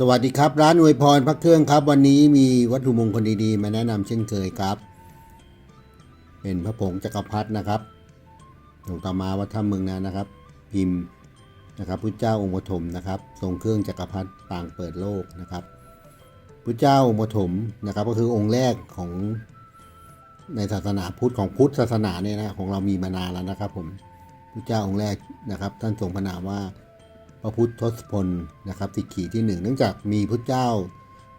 สวัสดีครับ ร้านอวยพรพระเครื่องครับ วันนี้มีวัตถุมงคลดีๆ มาแนะนำเช่นเคยครับ เป็นพระผงจักรพรรดินะครับหลวงตามาวัดถ้ำเมืองนานะครับ พิมพ์นะครับพุทธเจ้าองค์ปฐมนะครับ ทรงเครื่องจักรพรรดิปางเปิดโลกนะครับพุทธเจ้าองค์ปฐมนะครับ ก็คือองค์แรกของในศาสนาพุทธของพุทธศาสนาเนี่ยนะของเรามีมานานแล้วนะครับ ผมพุทธเจ้าองค์แรกนะครับ ท่านทรงพระนามว่า พระพุทธทศพลนะครับสิกขีที่หนึ่งเนื่องจากมีพุทธเจ้า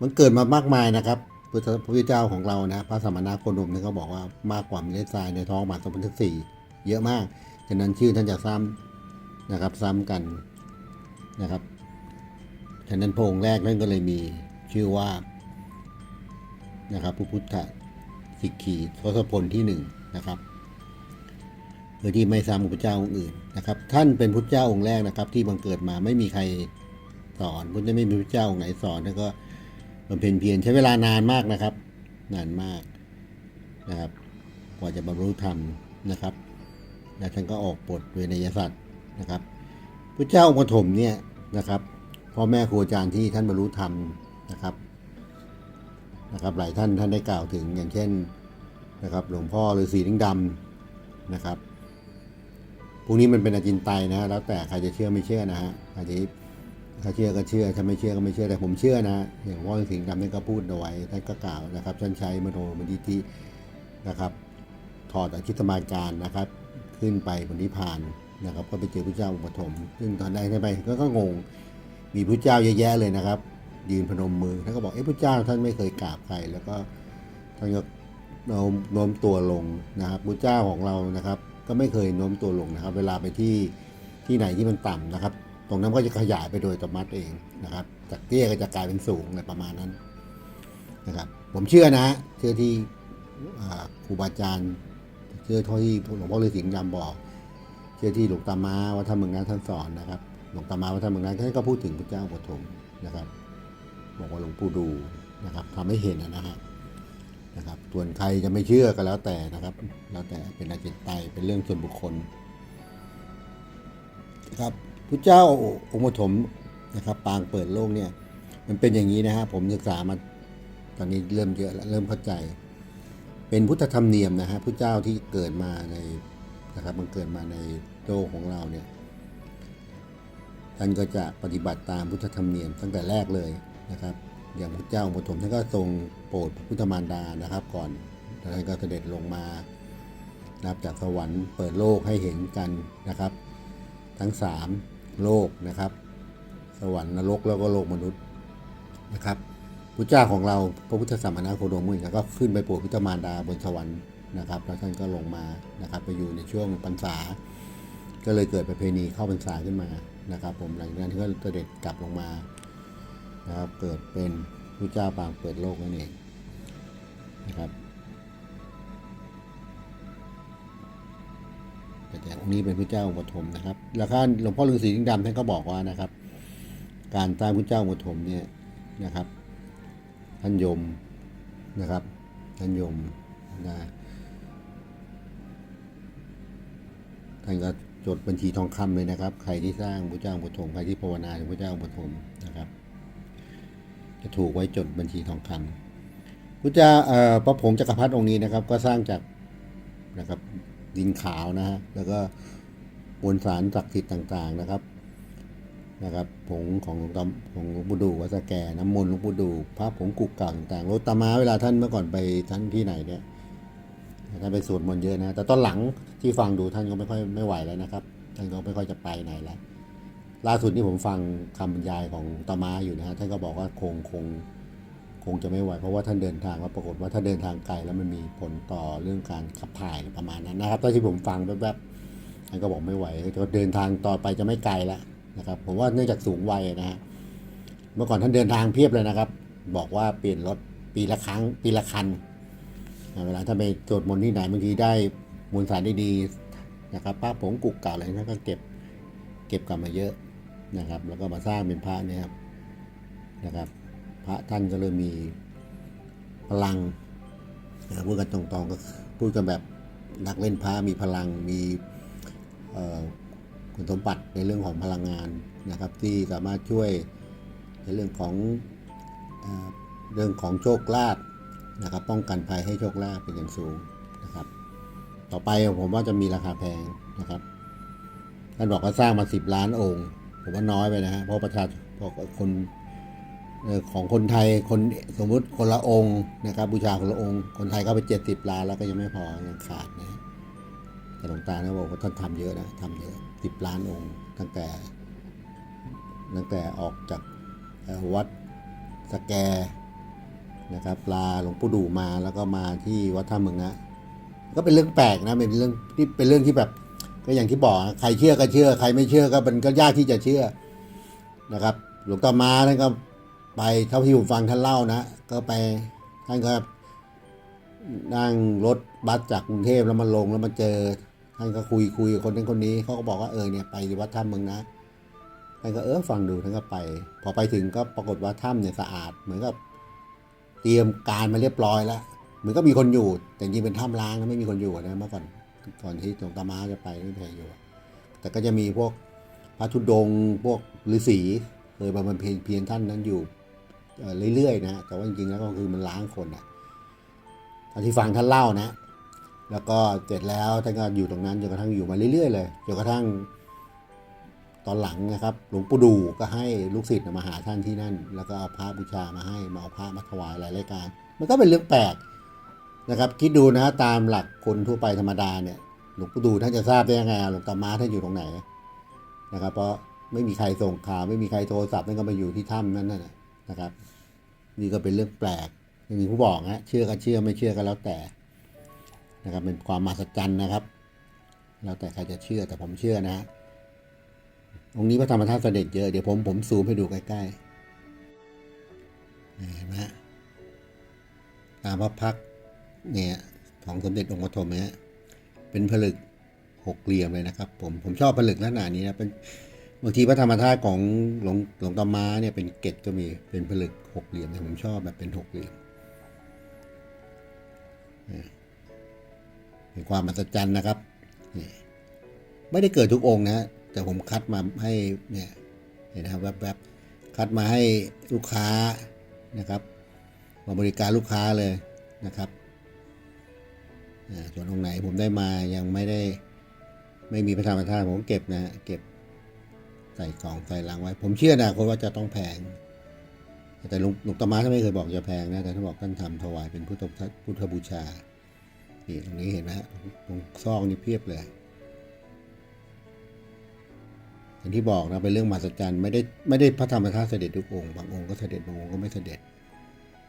มันเกิดมามากมายนะครับพระพุทธเจ้าของเรานะพระสมณะโคดมเนี่ยก็บอกว่ามากกว่าเมล็ดทรายในท้องหมาสมพันธ์สี่เยอะมากฉะนั้นชื่อท่านจะซ้ำนะครับซ้ำกันนะครับฉะนั้นพระองค์แรกนั่นก็เลยมีชื่อว่านะครับพระพุทธสิกขีทศพลที่หนึ่งนะครับ ยที่ไม่ซ้ำกับพระเจ้าองค์อื่นนะครับ ท่านเป็นพุทธเจ้าองค์แรกนะครับ ที่บังเกิดมาไม่มีใครสอนพุทธไม่มีพระเจ้าองค์ไหนสอนแล้วก็บำเพ็ญเพียรใช้เวลานานมากนะครับ นานมากนะครับ กว่าจะบรรลุธรรมนะครับ และท่านก็ออกบทเวนยสัตว์นะครับพระเจ้าองค์ปฐมเนี่ยนะครับพ่อแม่ครูอาจารย์ที่ท่านบรรลุธรรมนะครับนะครับ หลายท่านท่านได้กล่าวถึงอย่างเช่นนะครับ หลวงพ่อฤาษีลิงดำนะครับ พวกนี้มันเป็นอาจินไตยนะฮะแล้วแต่ใครจะเชื่อไม่เชื่อนะฮะอาจจะถ้าเชื่อก็เชื่อถ้าไม่เชื่อก็ไม่เชื่อแต่ผมเชื่อนะอย่างว่าสิงห์ดำนี่ก็พูดเอาไว้ท่านก็กล่าวนะครับท่านใช้มโนมยิธินะครับ ถอดอคิตมาการนะครับ ขึ้นไปบนนิพพานนะครับ ก็ไปเจอพระเจ้าอุปฐมซึ่งตอนแรกท่านไปก็ก็งงมีพระเจ้าเยอะแยะเลยนะครับ ยืนพนมมือท่านก็บอกเอ๊ะพระเจ้าท่านไม่เคยกราบใครแล้วก็ท่านก็โน้มตัวลงนะครับพระเจ้าของเรานะครับ ก็ไม่เคยโน้มตัวลงนะครับ เวลาไปที่ที่ไหนที่มันต่ำนะครับ ตรงนั้นก็จะขยายไปโดยอัตมัติเองนะครับ จากเตี้ยก็จะกลายเป็นสูงอะไรประมาณนั้นนะครับ ผมเชื่อนะเชื่อที่ครูบาอาจารย์เชื่อที่หลวงพ่อฤาษีดำบอก เชื่อที่หลวงตามาวัดธรรมเมืองนั้นท่านสอนนะครับ หลวงตามาวัดธรรมเมืองนั้นท่านก็พูดถึงพระเจ้าปฐมนะครับ บอกว่าหลวงปู่ดูนะครับทำให้เห็นนะฮะ นะครับส่วนใครจะไม่เชื่อก็แล้วแต่นะครับ แล้วแต่เป็นอาจิตไตเป็นเรื่องส่วนบุคคลนะครับพระเจ้าองค์ปฐมนะครับปางเปิดโลกเนี่ย มันเป็นอย่างนี้นะฮะผมศึกษามาตอนนี้เริ่มเยอะแล้วเริ่มเข้าใจ เป็นพุทธธรรมเนียมนะฮะพระเจ้าที่เกิดมาในนะครับมันเกิดมาในโลกของเราเนี่ยท่านก็จะปฏิบัติตามพุทธธรรมเนียมตั้งแต่แรกเลยนะครับ อย่างพระเจ้าปฐมท่านก็ทรงโปรดพระพุทธมารดานะครับ ก่อนท่านก็เสด็จลงมานับจากสวรรค์เปิดโลกให้เห็นกันนะครับ ทั้งสามโลกนะครับ สวรรค์นรกแล้วก็โลกมนุษย์นะครับพระเจ้าของเราพระพุทธสัมมาโคดมมือก็ขึ้นไปโปรดพุทธมารดาบนสวรรค์นะครับ แล้วท่านก็ลงมานะครับ ไปอยู่ในช่วงพรรษา ก็เลยเกิดประเพณีเข้าพรรษาขึ้นมานะครับ ผมหลังจากนั้นก็เสด็จกลับลงมา นะครับเกิดเป็นพระเจ้าปางเปิดโลกนั่นเองนะครับแต่องค์นี้เป็นพระเจ้าองค์ปฐมนะครับ แล้วก็หลวงพ่อฤาษีลิงดำท่านก็บอกว่านะครับ การสร้างพระเจ้าองค์ปฐมเนี่ยนะครับท่านยมนะครับท่านยมนะท่านก็จดบัญชีทองคำเลยนะครับ ใครที่สร้างพระเจ้าองค์ปฐมใครที่ภาวนาถึงพระเจ้าองค์ปฐมนะครับ จะถูกไว้จดบัญชีทองคำพระเจ้าพระผงจักรพรรดิองค์นี้นะครับ ก็สร้างจากนะครับดินขาวนะฮะแล้วก็มวลสารศักดิ์สิทธิ์ต่างๆนะครับนะครับผงของหลวงตาของหลวงปู่ดูวัดสแก่น้ำมนต์หลวงปู่ดูพระผงกุกก่าต่างๆรถตามาเวลาท่านเมื่อก่อนไปท่านที่ไหนเนี่ยท่านไปสวดมนต์เยอะนะ แต่ตอนหลังที่ฟังดูท่านก็ไม่ค่อยไม่ไหวแล้วนะครับท่านก็ไม่ค่อยจะไปไหนแล้ว ล่าสุดนี่ผมฟังคำบรรยายของตามาอยู่นะฮะท่านก็บอกว่าคงคงคงจะไม่ไหวเพราะว่าท่านเดินทางแล้วปรากฏว่าถ้าเดินทางไกลแล้วมันมีผลต่อเรื่องการขับถ่ายประมาณนั้นนะครับตอนที่ผมฟังแวบๆท่านก็บอกไม่ไหวก็เดินทางต่อไปจะไม่ไกลแล้วนะครับผมว่าเนื่องจากสูงวัยนะฮะเมื่อก่อนท่านเดินทางเพียบเลยนะครับ บอกว่าเปลี่ยนรถปีละครั้งปีละคันเวลาถ้าไปสวดมนที่ไหนบางทีได้มวลสารดีๆนะครับป้าผงกุกเก่าอะไรท่านก็เก็บเก็บกลับมาเยอะ นะครับ แล้วก็มาสร้างเป็นพระเนี่ยครับนะครับ พระท่านก็เลยมีพลังนะพูดกันตรงๆก็พูดกันแบบนักเล่นพระมีพลังมีคุณสมบัติในเรื่องของพลังงานนะครับ ที่สามารถช่วยในเรื่องของเรื่องของโชคลาภนะครับ ป้องกันภัยให้โชคลาภเป็นอย่างสูงนะครับ ต่อไปผมว่าจะมีราคาแพงนะครับท่านบอกว่าสร้างมาสิบล้านองค์ ผมว่าน้อยไปนะฮะเพราะประชาชนพราะคนของคนไทยคนสมมุติคนละองค์นะครับบูชาคนละองค์ คนไทยก็ไปเจ็ดสิบล้านแล้วก็ยังไม่พอยังขาดนะแต่หลวงตาเนี่ยบอกว่าท่านทำเยอะนะทำเยอะสิบล้านองค์ตั้งแต่ ตั้งแต่ออกจากวัดสแกนะครับลาหลวงปู่ดูมาแล้วก็มาที่วัดท่าเมืองนะก็เป็นเรื่องแปลกนะเป็นเรื่องที่เป็นเรื่องที่แบบ ก็อย่างที่บอกใครเชื่อก็เชื่อ ใครไม่เชื่อก็มันก็ยากที่จะเชื่อนะครับ หลวงตามาท่านก็ไปเท่าที่ผมฟังท่านเล่านะ ก็ไปท่านก็นั่งรถบัสจากกรุงเทพแล้วมาลงแล้วมาเจอท่านก็คุยคุยกับคนนั้นคนนี้เขาก็บอกว่าเออเนี่ยไปวัดถ้ำเมืองนะท่านก็เออฟังดูท่านก็ไป พอไปถึงก็ปรากฏว่าถ้ำเนี่ยสะอาด เหมือนกับเตรียมการมาเรียบร้อยแล้วเหมือนก็มีคนอยู่แต่จริงเป็นถ้ำล้างนะไม่มีคนอยู่นะเมื่อก่อน ก่อนที่หลวงตามาจะไปไม่มีใครอยู่ แต่ก็จะมีพวกพระธุดงพวกฤาษีเคยมาบำเพ็ญเพียรท่านนั้นอยู่เเรื่อยๆนะแต่ว่าจริงๆแล้วก็คือมันล้างคนอะตอนที่ฟังท่านเล่านะ แล้วก็เสร็จแล้วท่านก็อยู่ตรงนั้นจนกระทั่งอยู่มาเรื่อยๆเลยจนกระทั่งตอนหลังนะครับ หลวงปู่ดูก็ให้ลูกศิษย์มาหาท่านที่นั่น แล้วก็เอาพระบูชามาให้มาเอาพระมาถวายหลายรายการ มันก็เป็นเรื่องแปลก นะครับ คิดดูนะตามหลักคนทั่วไปธรรมดาเนี่ยหลวงปู่ดูท่านจะทราบได้ยังไงหลวงตามาท่านอยู่ตรงไหนนะครับ เพราะไม่มีใครส่งข่าวไม่มีใครโทรศัพท์นั่นก็มาอยู่ที่ถ้ำนั่นน่ะนะครับ นี่ก็เป็นเรื่องแปลกอย่างที่ผู้บอกฮะเชื่อก็เชื่อไม่เชื่อก็แล้วแต่นะครับ เป็นความมหัศจรรย์นะครับ แล้วแต่ใครจะเชื่อแต่ผมเชื่อนะฮะองค์นี้พระธรรมธาตุเสด็จเยอะเดี๋ยวผมผมซูมให้ดูใกล้ๆเห็นไหมตามพระพักตร เนี่ยของสมเด็จองค์ปฐมเนี่ยเป็นผลึกหกเหลี่ยมเลยนะครับ ผมผมชอบผลึกลักษณะนี้นะเป็นบางทีพระธรรมธาตุของหลวงหลวงตามาเนี่ยเป็นเกตก็มีเป็นผลึกหกเหลี่ยมแต่ผมชอบแบบเป็นหกเหลี่ยมนี่เป็นความมหัศจรรย์นะครับไม่ได้เกิดทุกองค์นะฮะแต่ผมคัดมาให้เนี่ยเห็นนะครับแวบๆคัดมาให้ลูกค้านะครับ มาบริการลูกค้าเลยนะครับ ส่วนองค์ไหนผมได้มายังไม่ได้ไม่มีพระธรรมธาตุผมเก็บนะ เก็บใส่กล่องใส่ลังไว้ ผมเชื่อนะคนว่าจะต้องแพง แต่หลวงลวงตามาท่านไม่เคยบอกจะแพงนะ แต่ท่านบอกท่านทำถวายเป็นพุทธพุทธบูชา นี่ตรงนี้เห็นไหมฮะตรงซองนี่เพียบเลยอย่างที่บอกนะเป็นเรื่องมหัศจรรย์ไม่ได้ไม่ได้พระธรรมธาตุเสด็จทุกองค์บางองค์ก็เสด็จบางองค์ก็ไม่เสด็จ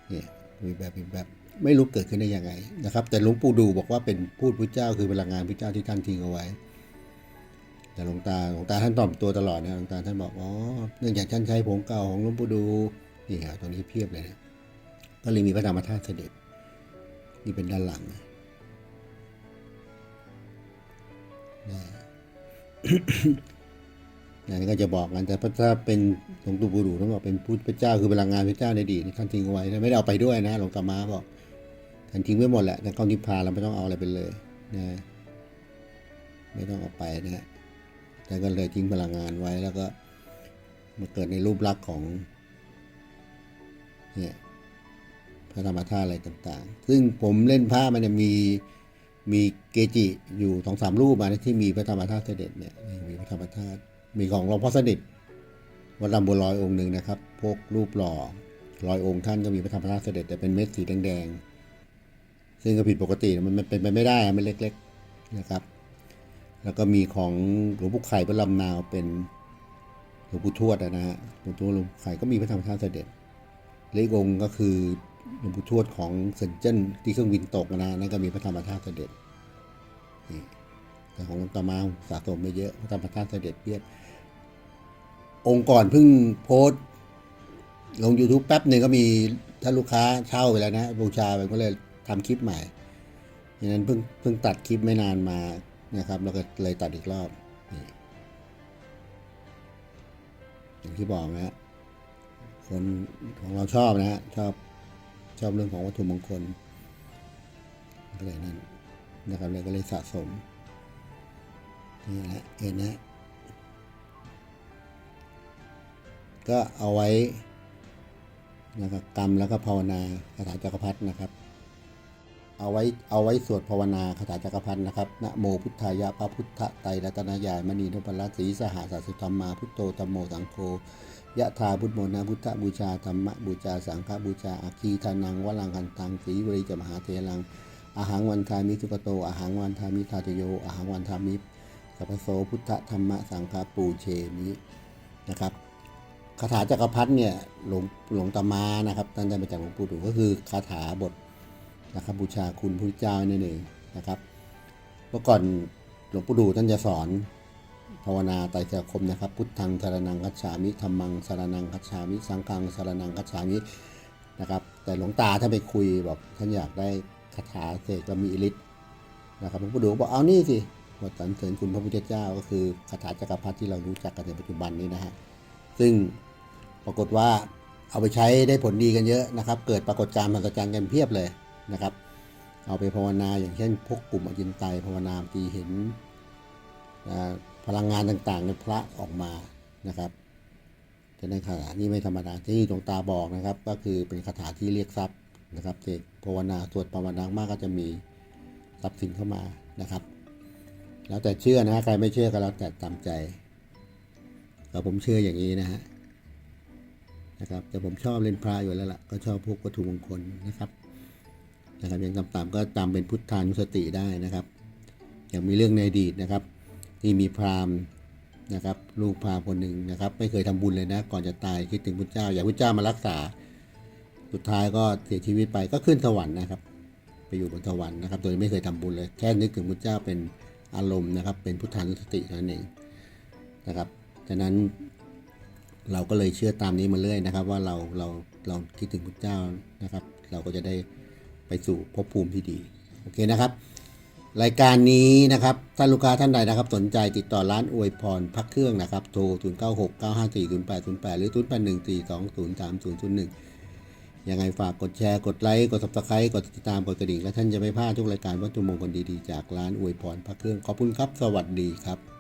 เนี่ยมีแบบมีแบบ ไม่รู้เกิดขึ้นได้ยังไงนะครับ แต่หลวงปู่ดูบอกว่าเป็นพูดพระเจ้าคือพลังงานพระเจ้าที่ท่านทิ้งเอาไว้ แต่หลวงตาหลวงตาท่านตอบตัวตลอดนะหลวงตาท่านบอกอ๋อเนื่องจากท่านใช้ผงเก่าของหลวงปู่ดูนี่ครับตรงนี้เพียบเลยนะก็เลยมีพระธรรมธาตุเสด็จนี่เป็นด้านหลังนะนะนี่ก็จะบอกกันแต่ถ้าเป็นหลวงปู่ดูท่านบอกเป็นพุทธเจ้าคือพลังงานพระเจ้าในอดีตท่านทิ้งเอาไว้ท่ไม่ได้เอาไปด้วยนะหลวงตามาบอก ท่านทิ้งไว้หมดแหละแต่เข้านิพพานเราไม่ต้องเอาอะไรไปเลยนะไม่ต้องเอาไปนะฮะแต่ก็เลยทิ้งพลังงานไว้แล้วก็มาเกิดในรูปลักษณ์ของเนี่ยพระธรรมธาตุอะไรต่าง ๆ ซึ่งผมเล่นผ้ามันเนี่ยมีมีเกจิอยู่สองสามรูปมานะที่มีพระธรรมธาตุเสด็จเนี่ยมีพระธรรมธาตุมีของหลวงพ่อสนิทวัดลำบัวลอยองค์หนึ่งนะครับ พวกรูปหล่อร้อยองค์ท่านก็มีพระธรรมธาตุเสด็จแต่เป็นเม็ดสีแดง ซึ่งก็ผิดปกติมันมันเป็นไปไม่ได้อะมันเล็กๆนะครับ แล้วก็มีของหลวงปู่ไข่พระลำนาวเป็นหลวงปู่ทวดนะฮะหลวงปู่หลวงปู่ไข่ก็มีพระธรรมธาตุเสด็จเลของค์ก็คือหลวงปู่ทวดของเซนเจนที่เครื่องบินตกนะนั่นก็มีพระธรรมธาตุเสด็จนี่แต่ของหลวงตามาสะสมไม่เยอะพระธรรมธาตุเสด็จเพียบองค์ก่อนเพิ่งโพสต์ลง YouTube แป๊บหนึ่งก็มีถ้าลูกค้าเช่าไปแล้วนะบูชาไปก็เลย ทำคลิปใหม่อย่งนั้นเพิ่งเพิ่งตัดคลิปไม่นานมานะครับแล้วก็เลยตัดอีกรอบอย่างที่บอกนะฮะคนของเราชอบนะฮะชอบชอบเรื่องของวัตถุมงคลก็เลยนั่นนะครับเลยก็เลยสะสมนี่แหละเห็นนะก็เอาไว้นะครับกรรมแล้วก็ภาวนาคาถาจักรพรรดินะครับ เอาไว้เอาไว้สวดภาวนาคาถาจักรพรรดินะครับนะโมพุทธายะพระพุทธไตรรัตนายายมณีนพรัตน์ศรีสหสัสสุธรรมาพุทโตตัมโมสังโฆยะธาพุทโมนาพุทธบูชาธรรมบูชาสังฆบูชาอาคีทานังวลังคันตังสีวริจมหาเทลังอาหังวันทามิสุกโตอาหังวันทามิทาตโยอาหังวันทามิสัพโสพุทธธรรมสังฆปูเชมินะครับคาถาจักรพรรดิเนี่ยหลวงหลวงตามานะครับท่านได้มาจากหลวงปู่ดูก็คือคาถาบท นะครับบูชาคุณพระเจ้านั่นเองนะครับเมื่อก่อนหลวงปู่ดูท่านจะสอนภาวนาไตรสรณคมนะครับ พุทธังสารนังคัจฉามิธรรมังสารนังคัจฉามิสังฆังสารนังคัจฉามินะครับ แต่หลวงตาท่านไปคุยบอกท่านอยากได้คาถาเสกแล้วมีอิทธิ์นะครับหลวงปู่ดูบอกเอานี่สิบทสรรเสริญคุณพระพุทธเจ้า ก็คือคาถาจักรพรรดิที่เรารู้จักกันในปัจจุบันนี้นะฮะซึ่งปรากฏว่าเอาไปใช้ได้ผลดีกันเยอะนะครับ เกิดปรากฏการณ์มหัศจรรย์กันเพียบเลย นะครับ เอาไปภาวนาอย่างเช่นพวกกลุ่มอจินไตภาวนาตีเห็นพลังงานต่างๆในพระออกมานะครับจะในคาถานี้ไม่ธรรมดาที่หลวงตาบอกนะครับ ก็คือเป็นคาถาที่เรียกทรัพย์นะครับเสกภาวนาสวดภาวนามากก็จะมีทรัพย์สินเข้ามานะครับ แล้วแต่เชื่อนะใครไม่เชื่อก็แล้วแต่ตามใจก็ผมเชื่ออย่างนี้นะฮะนะครับแต่ผมชอบเล่นพระอยู่แล้วล่ะก็ชอบพวกวัตถุมงคลนะครับ นะครับอย่างต่ำๆก็จำเป็นพุทธานุสติได้นะครับ อย่างมีเรื่องในอดีตนะครับ ที่มีพราหมณ์นะครับลูกพราหมณ์คนหนึ่งนะครับ ไม่เคยทำบุญเลยนะ ก่อนจะตายคิดถึงพุทธเจ้า อยากพุทธเจ้ามารักษา สุดท้ายก็เสียชีวิตไปก็ขึ้นสวรรค์นะครับ ไปอยู่บนสวรรค์นะครับ โดยไม่เคยทำบุญเลยแค่นึกถึงพุทธเจ้าเป็นอารมณ์นะครับ เป็นพุทธานุสติเท่านั้นเองนะครับฉะนั้นเราก็เลยเชื่อตามนี้มาเรื่อยนะครับ ว่าเราเราเราคิดถึงพุทธเจ้านะครับ เราก็จะได้ ไปสู่ภพภูมิที่ดี โอเคนะครับ รายการนี้นะครับถ้านลูกค้าท่านใดนะครับ สนใจติดต่อร้านอวยพรพักเครื่องนะครับ โทร 0 9 6 9 5 4 0 8 0 8 หรือ 0 8 1 4 2 0 3 0 0 1 ยังไงฝากกดแชร์กดไลค์กด subscribe กดติดตามกดกระดิ่งและท่านจะไม่พลาดทุกรายการวัตถุมงคลดีๆจากร้านอวยพรพระเครื่องขอบคุณครับ สวัสดีครับ